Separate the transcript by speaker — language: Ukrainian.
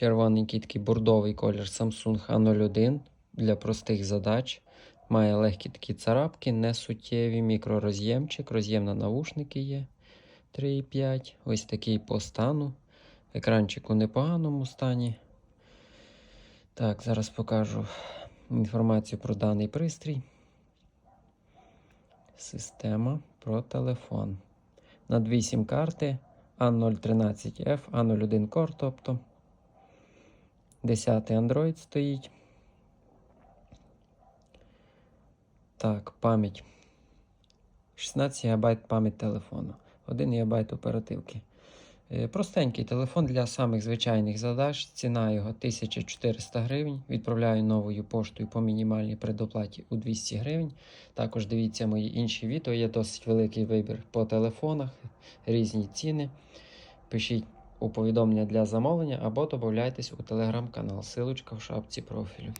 Speaker 1: Червоненький такий бордовий колір Samsung A01 для простих задач. Має легкі такі царапки, не суттєві, мікророз'ємчик, роз'єм на навушники є 3,5. Ось такий по стану. Екранчик у непоганому стані. Так, зараз покажу інформацію про даний пристрій. Система про телефон. На дві сім-карти A013F, A01 Core, тобто 10 Android стоїть. Так, пам'ять. 16 ГБ пам'ять телефону. 1 ГБ оперативки. Е, Простенький телефон для самих звичайних задач. Ціна його 1400 гривень. Відправляю новою поштою по мінімальній предоплаті у 200 гривень. Також дивіться мої інші відео. Є досить великий вибір по телефонах, різні ціни. Пишіть у повідомлення для замовлення або додайтесь у телеграм-канал. Силочка в шапці профілю.